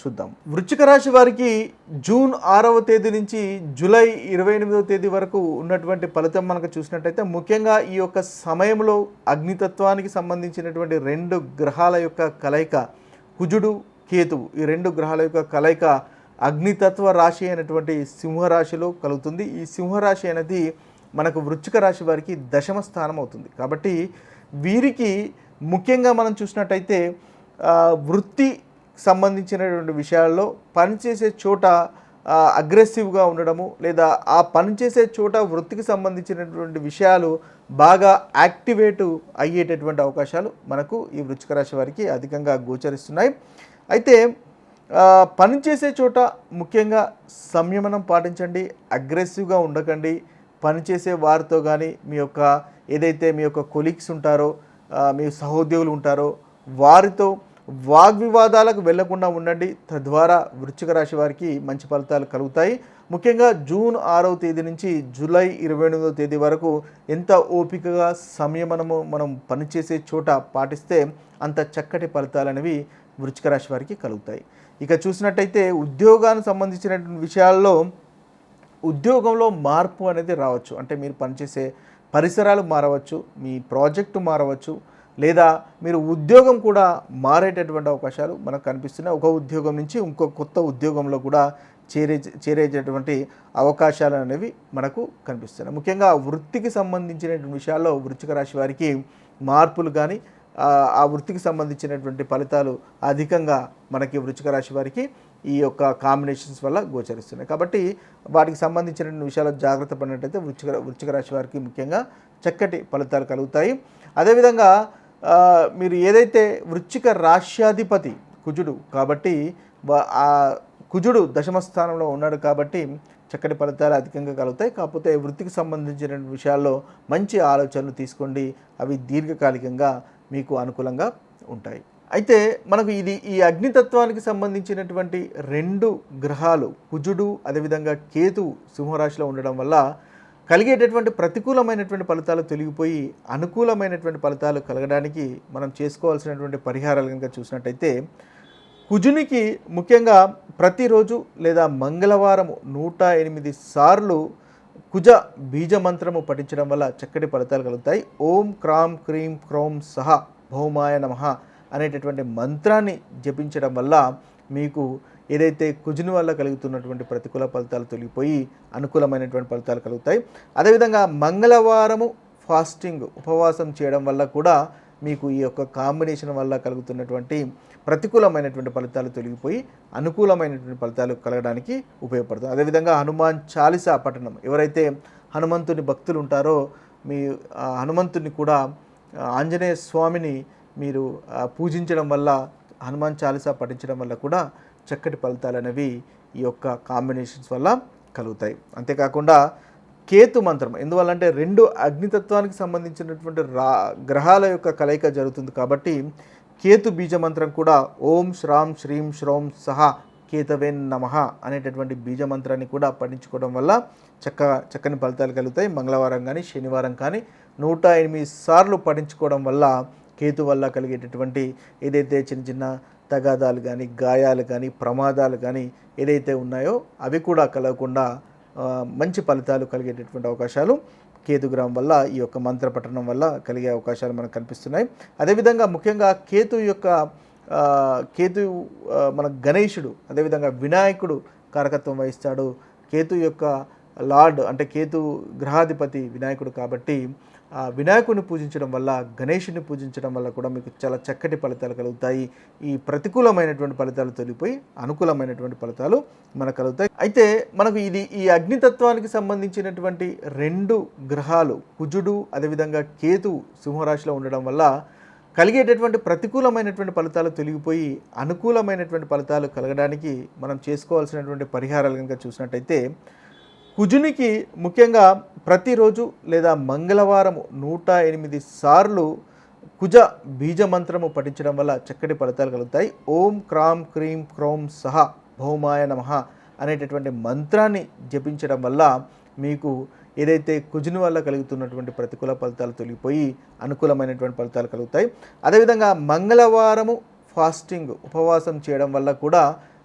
చూద్దాం. వృశ్చిక రాశి వారికి జూన్ ఆరవ తేదీ నుంచి జూలై ఇరవై ఎనిమిదవ తేదీ వరకు ఉన్నటువంటి ఫలితం మనకు చూసినట్టయితే ముఖ్యంగా ఈ యొక్క సమయంలో అగ్నితత్వానికి సంబంధించినటువంటి రెండు గ్రహాల యొక్క కలయిక కుజుడు కేతువు. ఈ రెండు గ్రహాల యొక్క కలయిక అగ్నితత్వ రాశి అయినటువంటి సింహరాశిలో కలుగుతుంది. ఈ సింహరాశి అనేది మనకు వృచ్చిక రాశి వారికి దశమ స్థానం అవుతుంది. కాబట్టి వీరికి ముఖ్యంగా మనం చూసినట్టయితే వృత్తి సంబంధించినటువంటి విషయాల్లో పనిచేసే చోట అగ్రెసివ్గా ఉండడము లేదా ఆ పనిచేసే చోట వృత్తికి సంబంధించినటువంటి విషయాలు బాగా యాక్టివేట్ అయ్యేటటువంటి అవకాశాలు మనకు ఈ వృచ్చిక రాశి వారికి అధికంగా గోచరిస్తున్నాయి. అయితే పనిచేసే చోట ముఖ్యంగా సంయమనం పాటించండి అగ్రెసివ్గా ఉండకండి. పనిచేసే వారితో కానీ మీ యొక్క ఏదైతే మీ యొక్క కొలీగ్స్ ఉంటారో మీ సహోద్యోగులు ఉంటారో వారితో వాగ్వివాదాలకు వెళ్ళకుండా ఉండండి. తద్వారా వృశ్చిక రాశి వారికి మంచి ఫలితాలు కలుగుతాయి. ముఖ్యంగా జూన్ ఆరవ తేదీ నుంచి జూలై ఇరవై ఎనిమిదవ తేదీ వరకు ఎంత ఓపికగా సంయమనము మనం పనిచేసే చోట పాటిస్తే అంత చక్కటి ఫలితాలు అనేవి వృశ్చిక రాశి వారికి కలుగుతాయి. ఇక చూసినట్టయితే ఉద్యోగానికి సంబంధించినటువంటి విషయాల్లో ఉద్యోగంలో మార్పు అనేది రావచ్చు. అంటే మీరు పనిచేసే పరిసరాలు మారవచ్చు మీ ప్రాజెక్టు మారవచ్చు లేదా మీరు ఉద్యోగం కూడా మారేటటువంటి అవకాశాలు మనకు కనిపిస్తున్నాయి. ఒక ఉద్యోగం నుంచి ఇంకో కొత్త ఉద్యోగంలో కూడా చేరే చేరేటటువంటి అవకాశాలు అనేవి మనకు కనిపిస్తున్నాయి. ముఖ్యంగా వృత్తికి సంబంధించినటువంటి విషయాల్లో వృశ్చిక రాశి వారికి మార్పులు కానీ ఆ, వృత్తికి సంబంధించినటువంటి ఫలితాలు అధికంగా మనకి వృశ్చిక రాశి వారికి ఈ యొక్క కాంబినేషన్స్ వల్ల గోచరిస్తున్నాయి. కాబట్టి వాటికి సంబంధించిన విషయాలు జాగ్రత్త పడినట్టయితే వృశ్చిక వృశ్చిక రాశి వారికి ముఖ్యంగా చక్కటి ఫలితాలు కలుగుతాయి. అదేవిధంగా మీరు ఏదైతే వృచ్చిక రాశ్యాధిపతి కుజుడు కాబట్టి ఆ కుజుడు దశమ స్థానంలో ఉన్నాడు కాబట్టి చక్కటి ఫలితాలు అధికంగా కలుగుతాయి. కాకపోతే వృత్తికి సంబంధించిన విషయాల్లో మంచి ఆలోచనలు తీసుకోండి. అవి దీర్ఘకాలికంగా మీకు అనుకూలంగా ఉంటాయి. అయితే మనకు ఇది ఈ అగ్నితత్వానికి సంబంధించినటువంటి రెండు గ్రహాలు కుజుడు అదేవిధంగా కేతు సింహరాశిలో ఉండడం వల్ల కలిగేటటువంటి ప్రతికూలమైనటువంటి ఫలితాలు తొలగిపోయి అనుకూలమైనటువంటి ఫలితాలు కలగడానికి మనం చేసుకోవాల్సినటువంటి పరిహారాలు కనుక చూసినట్టయితే కుజునికి ముఖ్యంగా ప్రతిరోజు లేదా మంగళవారము నూట ఎనిమిది సార్లు కుజ బీజ మంత్రము పఠించడం వల్ల చక్కటి ఫలితాలు కలుగుతాయి. ఓం క్రాం క్రీం క్రోం సహ భౌమాయ నమః అనేటటువంటి మంత్రాన్ని జపించడం వల్ల మీకు ఏదైతే కుజుని వల్ల కలుగుతున్నటువంటి ప్రతికూల ఫలితాలు తొలగిపోయి అనుకూలమైనటువంటి ఫలితాలు కలుగుతాయి. అదేవిధంగా మంగళవారము ఫాస్టింగ్ ఉపవాసం చేయడం వల్ల కూడా మీకు ఈ యొక్క కాంబినేషన్ వల్ల కలుగుతున్నటువంటి ప్రతికూలమైనటువంటి ఫలితాలు తొలగిపోయి అనుకూలమైనటువంటి ఫలితాలు కలగడానికి ఉపయోగపడుతుంది అదేవిధంగా హనుమాన్ చాలీసా పఠనం ఎవరైతే హనుమంతుని భక్తులు ఉంటారో మీ హనుమంతుని కూడా ఆంజనేయ స్వామిని మీరు పూజించడం వల్ల హనుమాన్ చాలీసా పఠించడం వల్ల కూడా చక్కటి ఫలితాలు అనేవి ఈ యొక్క కాంబినేషన్స్ వల్ల కలుగుతాయి. అంతేకాకుండా కేతు మంత్రం ఎందువల్లంటే రెండు అగ్నితత్వానికి సంబంధించినటువంటి రా గ్రహాల యొక్క కలయిక జరుగుతుంది కాబట్టి కేతు బీజ మంత్రం కూడా ఓం శ్రాం శ్రీం శ్రోం సహా కేతవేన్ నమః అనేటటువంటి బీజ మంత్రాన్ని కూడా పఠించుకోవడం వల్ల చక్క చక్కని ఫలితాలు కలుగుతాయి. మంగళవారం కానీ శనివారం కానీ నూట ఎనిమిది సార్లు పఠించుకోవడం వల్ల కేతు వల్ల కలిగేటటువంటి ఏదైతే చిన్న చిన్న తగాదాలు కానీ గాయాలు కానీ ప్రమాదాలు కానీ ఏదైతే ఉన్నాయో అవి కూడా కలగకుండా మంచి ఫలితాలు కలిగేటటువంటి అవకాశాలు కేతుగ్రహం వల్ల ఈ యొక్క మంత్ర పఠనం వల్ల కలిగే అవకాశాలు మనకు కనిపిస్తున్నాయి. అదేవిధంగా ముఖ్యంగా కేతు యొక్క కేతు మన గణేశుడు అదేవిధంగా వినాయకుడు కారకత్వం వహిస్తాడు. కేతు యొక్క లార్డ్ అంటే కేతు గ్రహాధిపతి వినాయకుడు కాబట్టి ఆ వినాయకుడిని పూజించడం వల్ల గణేషుని పూజించడం వల్ల కూడా మీకు చాలా చక్కటి ఫలితాలు కలుగుతాయి. ఈ ప్రతికూలమైనటువంటి ఫలితాలు తొలిగిపోయి అనుకూలమైనటువంటి ఫలితాలు మనకు కలుగుతాయి. అయితే మనకు ఇది ఈ అగ్నితత్వానికి సంబంధించినటువంటి రెండు గ్రహాలు కుజుడు అదేవిధంగా కేతు సింహరాశిలో ఉండడం వల్ల కలిగేటటువంటి ప్రతికూలమైనటువంటి ఫలితాలు తొలగిపోయి అనుకూలమైనటువంటి ఫలితాలు కలగడానికి మనం చేసుకోవాల్సినటువంటి పరిహారాలు కనుక చూసినట్టయితే కుజునికి ముఖ్యంగా ప్రతిరోజు లేదా మంగళవారం నూట ఎనిమిది సార్లు కుజ బీజ మంత్రము పఠించడం వల్ల చక్కటి ఫలితాలు కలుగుతాయి. ఓం క్రాం క్రీం క్రోం సహ భౌమాయ నమః అనేటటువంటి మంత్రాన్ని జపించడం వల్ల మీకు ఏదైతే కుజుని వల్ల కలుగుతున్నటువంటి ప్రతికూల ఫలితాలు తొలగిపోయి అనుకూలమైనటువంటి ఫలితాలు కలుగుతాయి. అదేవిధంగా మంగళవారము ఫాస్టింగ్ ఉపవాసం చేయడం వల్ల కూడా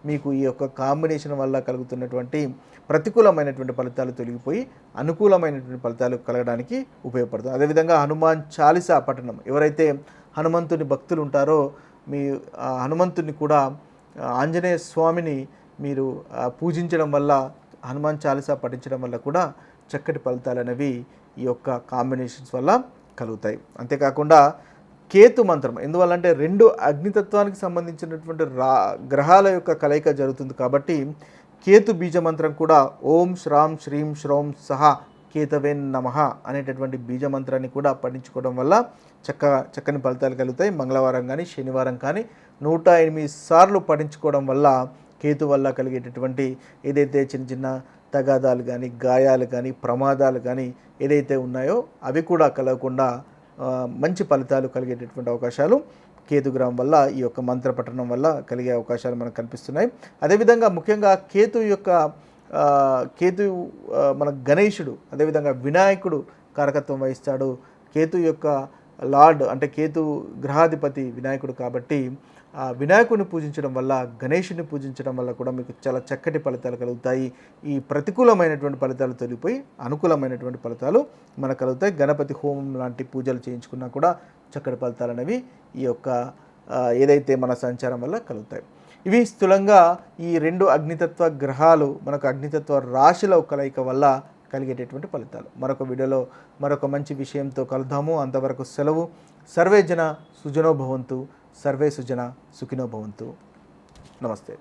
మీకు ఈ యొక్క కాంబినేషన్ వల్ల కలుగుతున్నటువంటి ప్రతికూలమైనటువంటి ఫలితాలు తొలగిపోయి అనుకూలమైనటువంటి ఫలితాలు కలగడానికి ఉపయోగపడుతుంది. అదేవిధంగా హనుమాన్ చాలీసా పఠనం ఎవరైతే హనుమంతుని భక్తులు ఉంటారో మీ హనుమంతుని కూడా ఆంజనేయ స్వామిని మీరు పూజించడం వల్ల హనుమాన్ చాలీసా పఠించడం వల్ల కూడా చక్కటి ఫలితాలు అనేవి ఈ యొక్క కాంబినేషన్స్ వల్ల కలుగుతాయి. అంతేకాకుండా కేతు మంత్రం ఎందువల్లంటే రెండు అగ్నితత్వానికి సంబంధించినటువంటి రా గ్రహాల యొక్క కలయిక జరుగుతుంది కాబట్టి కేతు బీజ మంత్రం కూడా ఓం శ్రాం శ్రీం శ్రోం సహా కేతవేన్ నమః అనేటటువంటి బీజ మంత్రాన్ని కూడా పఠించుకోవడం వల్ల చక్క చక్కని ఫలితాలు కలుగుతాయి. మంగళవారం కానీ శనివారం కానీ నూట ఎనిమిది సార్లు పఠించుకోవడం వల్ల కేతు వల్ల కలిగేటటువంటి ఏదైతే చిన్న చిన్న తగాదాలు కానీ గాయాలు కానీ ప్రమాదాలు కానీ ఏదైతే ఉన్నాయో అవి కూడా కలగకుండా మంచి ఫలితాలు కలిగేటటువంటి అవకాశాలు కేతుగ్రహం వల్ల ఈ యొక్క మంత్ర పఠనం వల్ల కలిగే అవకాశాలు మనకు కనిపిస్తున్నాయి. అదేవిధంగా ముఖ్యంగా కేతు యొక్క కేతు మన గణేశుడు అదేవిధంగా వినాయకుడు కారకత్వం వహిస్తాడు. కేతు యొక్క లార్డ్ అంటే కేతు గ్రహాధిపతి వినాయకుడు కాబట్టి ఆ వినాయకుడిని పూజించడం వల్ల గణేషుని పూజించడం వల్ల కూడా మీకు చాలా చక్కటి ఫలితాలు కలుగుతాయి. ఈ ప్రతికూలమైనటువంటి ఫలితాలు తొలిపోయి అనుకూలమైనటువంటి ఫలితాలు మనకు కలుగుతాయి. గణపతి హోమం లాంటి పూజలు చేయించుకున్నా కూడా చక్కటి ఫలితాలు అనేవి ఈ యొక్క ఏదైతే మన సంచారం వల్ల కలుగుతాయి. ఇవి స్థూలంగా ఈ రెండు అగ్నితత్వ గ్రహాలు మనకు అగ్నితత్వ రాశుల కలయిక వల్ల కలిగేటటువంటి ఫలితాలు. మరొక వీడియోలో మరొక మంచి విషయంతో కలుద్దాము. అంతవరకు సెలవు. సర్వేజన సుజనోభవంతు సర్వే సుజన సుఖినో భవంతు. నమస్తే.